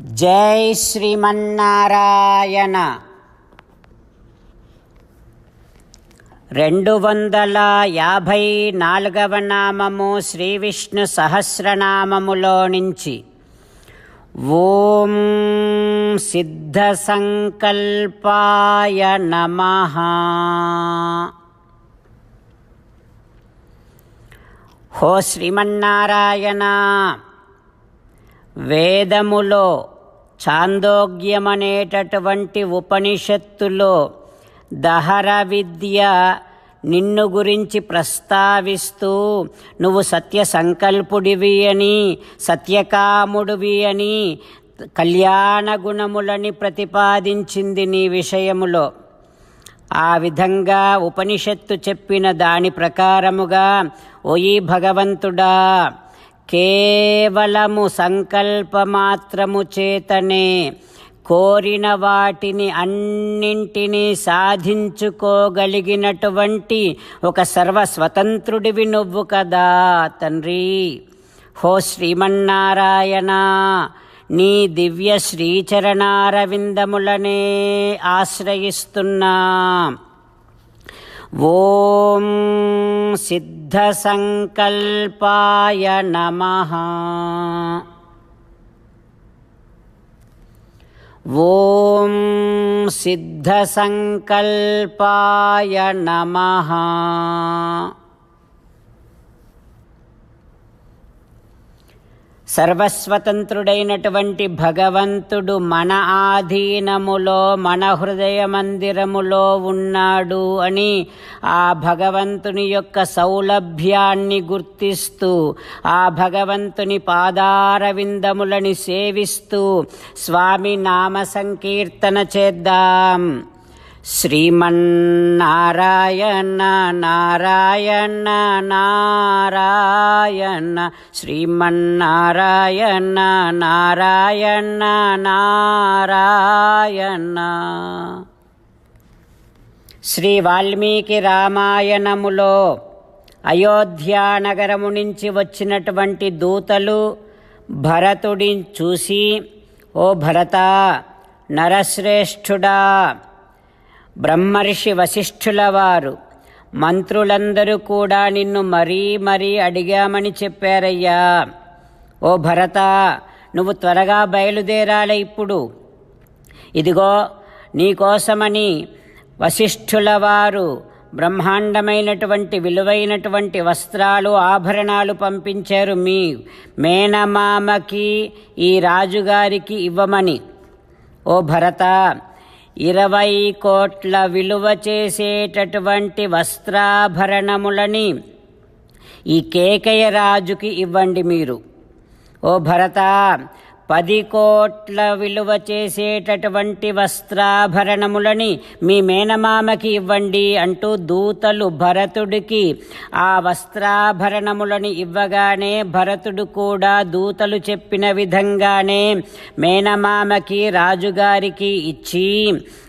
జై శ్రీమన్నారాయణ. రెండు వందల యాభై నాలుగవ నామము శ్రీ విష్ణు సహస్రనామములో నుంచి. ఓం సిద్ధ సంకల్పాయ నమ. హో శ్రీమన్నారాయణ. వేదములో చాందోగ్యమనేటటువంటి ఉపనిషత్తులో దహర విద్య నిన్ను గురించి ప్రస్తావిస్తూ నువ్వు సత్య సంకల్పుడివి అని సత్యకాముడివి అని కళ్యాణ గుణములని ప్రతిపాదించింది నీ విషయములో. ఆ విధంగా ఉపనిషత్తు చెప్పిన దాని ప్రకారముగా ఓయి భగవంతుడా కేవలము సంకల్పమాత్రము చేతనే కోరిన వాటిని అన్నింటినీ సాధించుకోగలిగినటువంటి ఒక సర్వస్వతంత్రుడివి నువ్వు కదా తండ్రి. హో శ్రీమన్నారాయణ నీ దివ్య శ్రీచరణారవిందములనే ఆశ్రయిస్తున్నా. ॐ सिद्धसङ्कल्पाय नमः। ॐ सिद्धसङ्कल्पाय नमः। సర్వస్వతంత్రుడైనటువంటి భగవంతుడు మన ఆధీనములో మన హృదయ మందిరములో ఉన్నాడు అని ఆ భగవంతుని యొక్క సౌలభ్యాన్ని గుర్తిస్తూ ఆ భగవంతుని పాదారవిందములని సేవిస్తూ స్వామి నామ సంకీర్తన చేద్దాం. శ్రీమన్నారాయణ నారాయణ నారాయణ శ్రీమన్నారాయణ నారాయణ నారాయణ శ్రీ వాల్మీకి రామాయణములో అయోధ్యానగరము నుంచి వచ్చినటువంటి దూతలు భరతుడిని చూసి ఓ భరత నరశ్రేష్ఠుడా బ్రహ్మర్షి వశిష్ఠుల వారు మంత్రులందరూ కూడా నిన్ను మరీ మరీ అడిగామని చెప్పారయ్యా. ఓ భరత నువ్వు త్వరగా బయలుదేరాలి ఇప్పుడు. ఇదిగో నీకోసమని వశిష్ఠుల వారు బ్రహ్మాండమైనటువంటి విలువైనటువంటి వస్త్రాలు ఆభరణాలు పంపించారు మీ మేనమామకి ఈ రాజుగారికి ఇవ్వమని. ఓ భరత ఇరవై కోట్ల విలువ చేసేటటువంటి వస్త్రాభరణములని ఈ కేకయ రాజుకి ఇవ్వండి మీరు. ఓ భరత పది కోట్ల విలువ చేసేటటువంటి వస్త్రాభరణములని మీ మేనమామకి ఇవ్వండి అంటూ దూతలు భరతుడికి ఆ వస్త్రాభరణములని ఇవ్వగానే భరతుడు కూడా దూతలు చెప్పిన విధంగానే మేనమామకి రాజుగారికి ఇచ్చి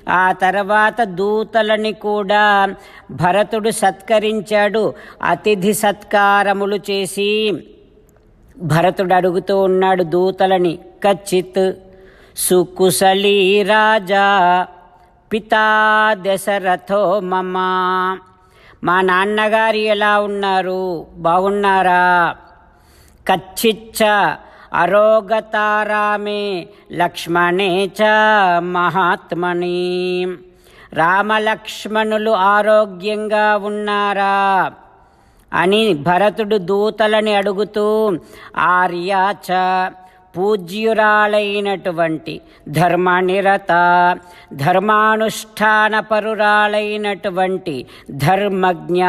ఆ తర్వాత దూతలని కూడా భరతుడు సత్కరించాడు. అతిథి సత్కారములు చేసి భరతుడు అడుగుతూ ఉన్నాడు దూతలని కచ్చిత్ సుకుశలీ రాజా పితా దశరథో మమ్మ మా నాన్నగారు ఎలా ఉన్నారు? బాగున్నారా? కచ్చిచ్చ అరోగతారామే లక్ష్మణే చ మహాత్మని. రామలక్ష్మణులు ఆరోగ్యంగా ఉన్నారా? అని భరతుడు దూతలని అడుగుతూ ఆర్యాచ పూజ్యురాలైనటువంటి ధర్మనిరత ధర్మానుష్ఠానపరురాలైనటువంటి ధర్మజ్ఞ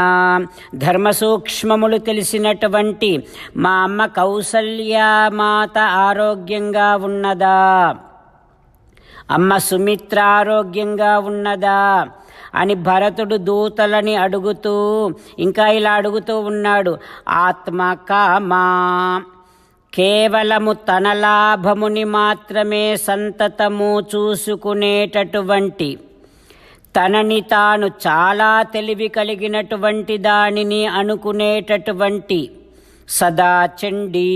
ధర్మసూక్ష్మములు తెలిసినటువంటి మా అమ్మ కౌసల్యమాత ఆరోగ్యంగా ఉన్నదా? అమ్మ సుమిత్ర ఆరోగ్యంగా ఉన్నదా? అని భరతుడు దూతలని అడుగుతూ ఇంకా ఇలా అడుగుతూ ఉన్నాడు ఆత్మకామా కేవలము తన లాభముని మాత్రమే సంతతము చూసుకునేటటువంటి తనని తాను చాలా తెలివి కలిగినటువంటి దానిని అనుకునేటటువంటి సదా చండి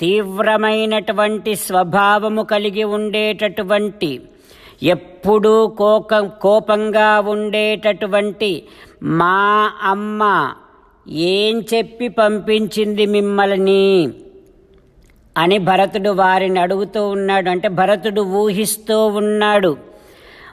తీవ్రమైనటువంటి స్వభావము కలిగి ఉండేటటువంటి ఎప్పుడూ కోక కోపంగా ఉండేటటువంటి మా అమ్మ ఏం చెప్పి పంపించింది మిమ్మల్ని? అని భరతుడు వారిని అడుగుతూ ఉన్నాడు. అంటే భరతుడు ఊహిస్తూ ఉన్నాడు.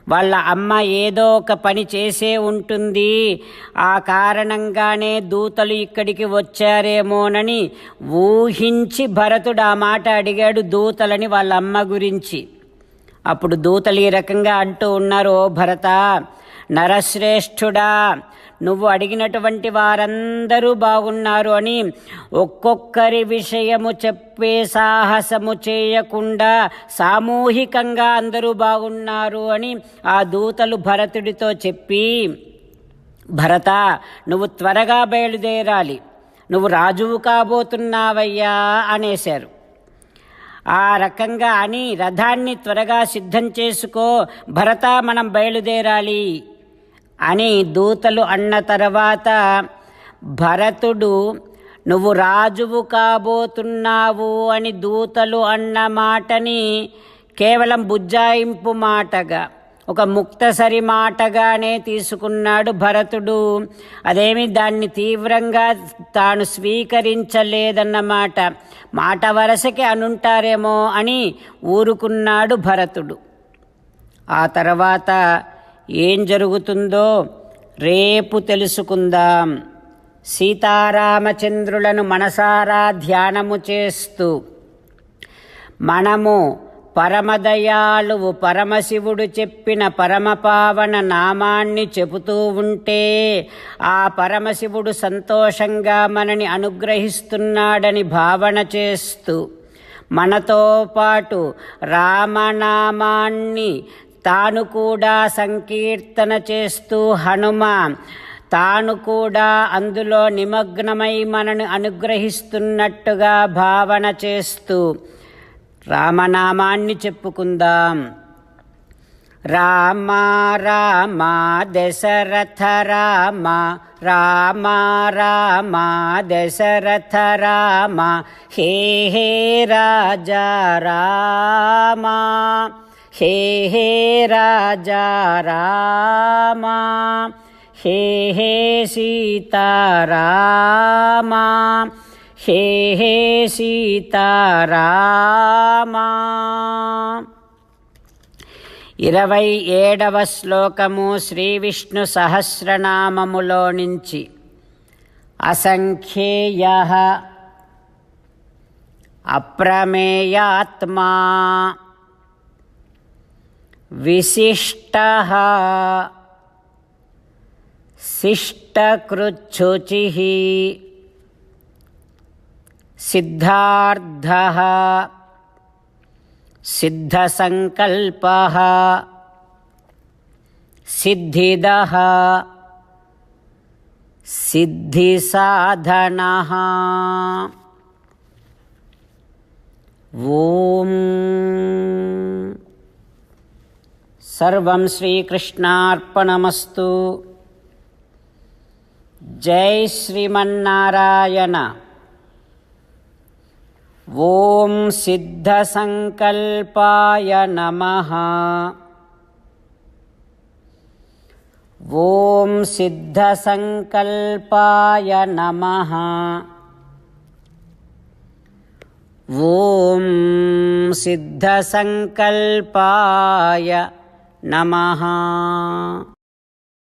వాళ్ళ అమ్మ ఏదో ఒక పని చేసే ఉంటుంది. ఆ కారణంగానే దూతలు ఇక్కడికి వచ్చారేమోనని ఊహించి భరతుడు ఆ మాట అడిగాడు దూతలని వాళ్ళ అమ్మ గురించి. అప్పుడు దూతలు ఈ రకంగా అంటూ ఉన్నారు ఓ భరత నరశ్రేష్ఠుడా నువ్వు అడిగినటువంటి వారందరూ బాగున్నారు అని ఒక్కొక్కరి విషయము చెప్పే సాహసము చేయకుండా సామూహికంగా అందరూ బాగున్నారు అని ఆ దూతలు భరతుడితో చెప్పి భరత నువ్వు త్వరగా బయలుదేరాలి. నువ్వు రాజువు కాబోతున్నావయ్యా అనేశారు. ఆ రకంగా అని రథాన్ని త్వరగా సిద్ధం చేసుకో భరత మనం బయలుదేరాలి అని దూతలు అన్న తర్వాత భరతుడు నువ్వు రాజువు కాబోతున్నావు అని దూతలు అన్న మాటని కేవలం బుజ్జాయింపు మాటగా ఒక ముక్తసరి మాటగానే తీసుకున్నాడు భరతుడు. అదేమి దాన్ని తీవ్రంగా తాను స్వీకరించలేదన్నమాట మాట వరసకి అనుంటారేమో అని ఊరుకున్నాడు భరతుడు. ఆ తర్వాత ఏం జరుగుతుందో రేపు తెలుసుకుందాం. సీతారామచంద్రులను మనసారా ధ్యానము చేస్తూ మనము పరమదయాళువు పరమశివుడు చెప్పిన పరమపావన నామాన్ని చెబుతూ ఉంటే ఆ పరమశివుడు సంతోషంగా మనని అనుగ్రహిస్తున్నాడని భావన చేస్తూ మనతో పాటు రామనామాన్ని తాను కూడా సంకీర్తన చేస్తూ హనుమ తాను కూడా అందులో నిమగ్నమై మనను అనుగ్రహిస్తున్నట్టుగా భావన చేస్తూ రామనామాన్ని చెప్పుకుందాం. రామ రామ దశరథ రామ రామ రామ దశరథ రామ హే హే రాజా రామ హే హే రాజా రామ హే హే సీతారామ హే హే సీతారామా. ఇరవై ఏడవ శ్లోకము శ్రీ విష్ణు సహస్రనామములో నుంచి. అసంఖ్యేయ అప్రమేయాత్మా. విశిష్ట శిష్టకృచ్చుచి. सिद्धार्धः सिद्धसङ्कल्पः सिद्धिदः सिद्धिसाधनः ॐ सर्वं श्रीकृष्णार्पणमस्तु जय श्रीमन्नारायण ॐ सिद्धसङ्कल्पाय नमः। ॐ सिद्धसङ्कल्पाय नमः। ॐ सिद्धसङ्कल्पाय नमः